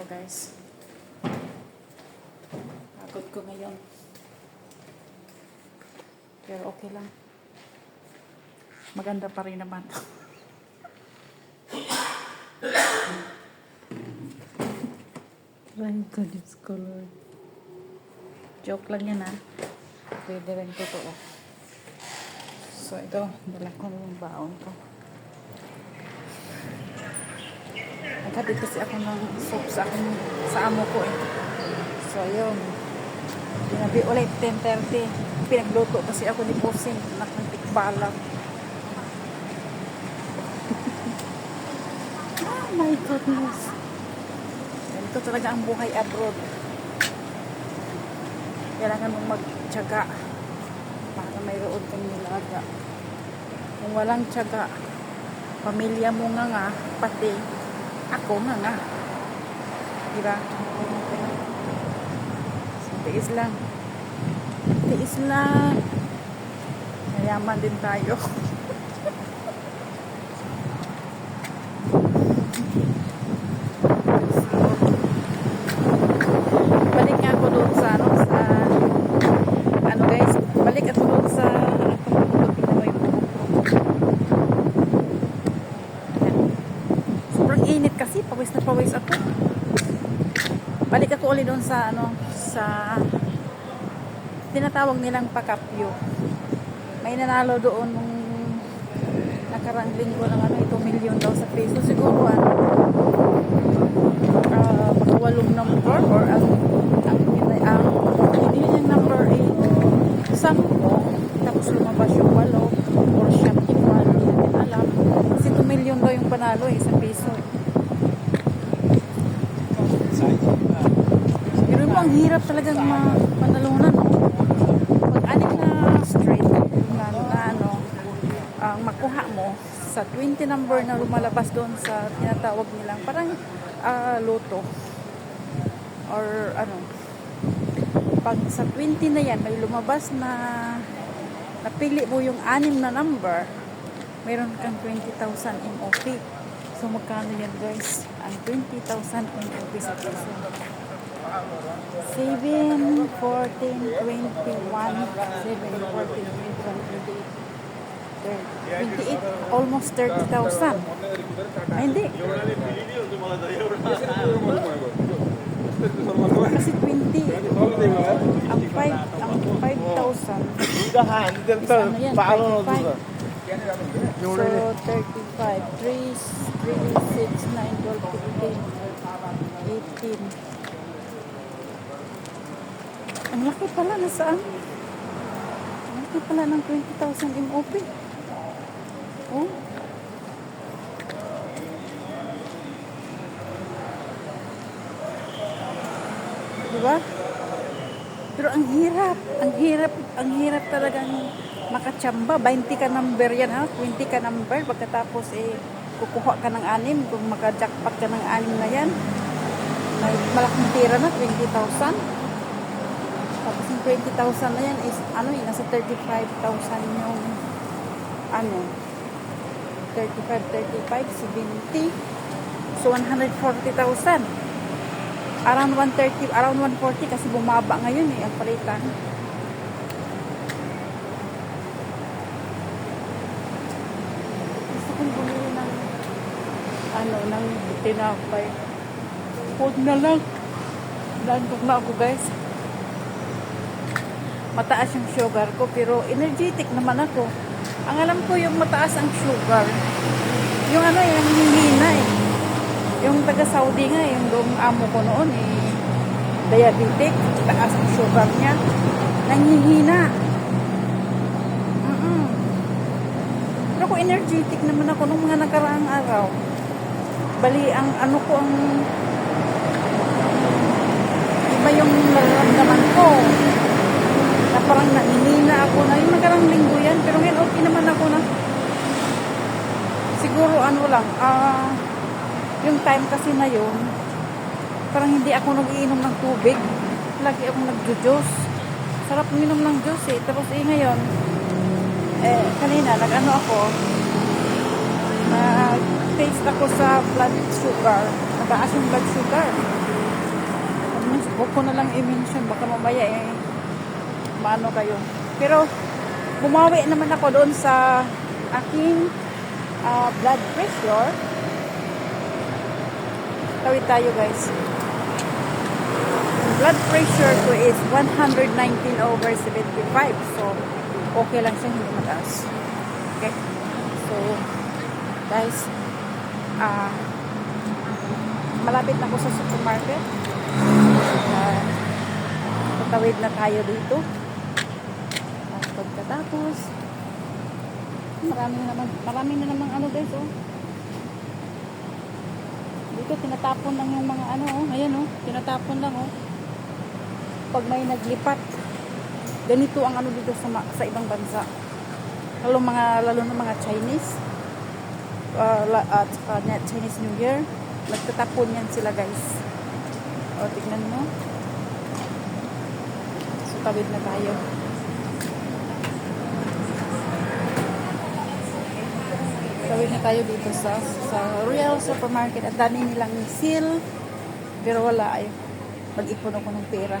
ako guys. Pagod ko ngayon. Pero okay lang. Maganda pa rin naman. Thank God it's color. Joke lang yan ha. Pwede rin totoo. So ito, dala ko yung baon ko. Naghatid kasi ako ng soup sa, akin, sa amo ko eh. So yun. Ginabi ulit 10.30. Pinagluto kasi ako ni Bossing. Nakantikbala. oh my goodness. Ganito talaga ang buhay abroad. Kailangan mong magtyaga para mayroon kang nilaga. Kung walang tyaga, pamilya mo nga nga, pati ako nga nga. Diba? So, tiis lang. Tiis lang. Mayaman din tayo. balik nga ako doon sa ano sa ano guys balik ako doon sa ano tingnan mo yung buhok ko. Ayan. sobrang init kasi pawis na pawis ako. Balik ako ulit doon sa ano sa tinatawag nilang pakapyo may nanalo doon nung nakarang linggo ng ano ito milyon daw sa peso. Siguro ano uh, baka walong number or ang ang, ang hindi yung number ay sampo. Tapos lumabas yung walo or siyam hindi alam. Kasi 2 million daw yung panalo eh sa peso eh. pero mo ang hirap talagang ma manalunan no? pag anim na straight na, na ano ang makuha mo sa 20 number na lumalabas doon sa tinatawag nilang parang ah, loto or ano pag sa 20 na yan may lumabas na napili mo yung anim na number mayroon kang 20,000 MOP so magkano yan guys? Ang 20,000 MOP sa peso 7, 14, 21, 7, 14, 21, 28, 28, almost 30,000. Ay, hindi. Kasi 20, ang 5, ang 5,000. Udah han, itu Is ano yan? paano 35. Yung So, 35, 3, 3, 6, 9, 12, 15, 18. Ang laki pala, nasaan? Ang laki pala ng 20,000 MOP. Oh. Diba? Pero ang hirap, ang hirap, ang hirap talagang makatsamba. 20 ka number yan ha, 20 ka number. Pagkatapos eh, kukuha ka ng anim. Kung makajackpot ka ng anim na yan, may malaking tira na, 20,000. Yung 20,000 na yan is, ano eh, nasa 35,000 yung, ano, 35, 35, 70. So, 140,000 around 130, around 140 kasi bumaba ngayon eh, ang palitan. Gusto kong bumili ng, ano, ng tinapay. Huwag na lang. Landog na ako guys. Mataas yung sugar ko, pero energetic naman ako. Ang alam ko yung mataas ang sugar. Yung ano, yung hihina eh. Yung taga Saudi nga, yung doong amo ko noon eh, diabetic, taas ang sugar niya, nanghihina. Mm-mm. Pero ako energetic naman ako nung mga nakaraang araw. Bali, ang ano ko, ang iba yung nararamdaman ko. Parang nanghihina ako na, yung nakarang linggo yan, pero ngayon okay naman ako na. Siguro ano lang, ah, yung time kasi na yun, parang hindi ako nagiinom ng tubig. Lagi akong nagjo-juice. Sarap minom ng juice eh. Tapos eh ngayon, eh kanina nag-ano ako, nag-taste ako sa blood sugar. Nataas yung blood sugar. Huwag ko na lang i-mention. Baka mamaya eh, maano kayo. Pero, bumawi naman ako doon sa aking ah, blood pressure. Tawid tayo guys. Blood pressure ko is 119 over 75. So, okay lang siya, hindi mataas. Okay? So, guys, ah, malapit na ako sa supermarket. Uh, tatawid na tayo dito. Pagkatapos, marami na naman, marami na naman ano guys, oh. Dito, tinatapon lang yung mga ano, oh. Ayan, oh. Tinatapon lang, oh. Pag may naglipat, ganito ang ano dito sa, sa ibang bansa. Lalo mga, lalo na mga Chinese. Uh, la- saka na- Chinese New Year. Nagtatapon yan sila, guys. O, tignan mo. So, tawid na tayo. Tawid na tayo dito sa sa Royal Supermarket. At dami nilang seal. Pero wala ay mag-ipon ako ng pera.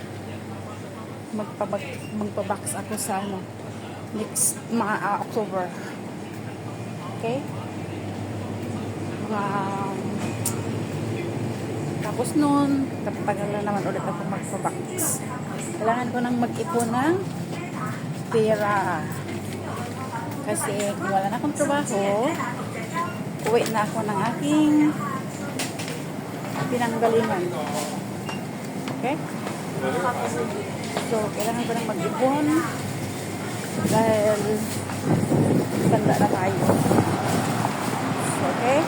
Magpabag, magpabox ako sa ano, next mga ah, October. Okay? Mga tapos noon, tagal na naman ulit ako magpabox. Kailangan ko nang mag-ipon ng pera. Kasi wala na akong trabaho, uwi na ako ng aking pinanggalingan. Okay? So, kailangan ko nang mag-ipon dahil tanda na tayo. Okay?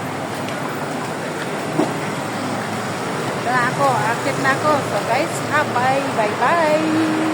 Ito na ako. Akit na ako. So, guys, ha, bye. Bye-bye.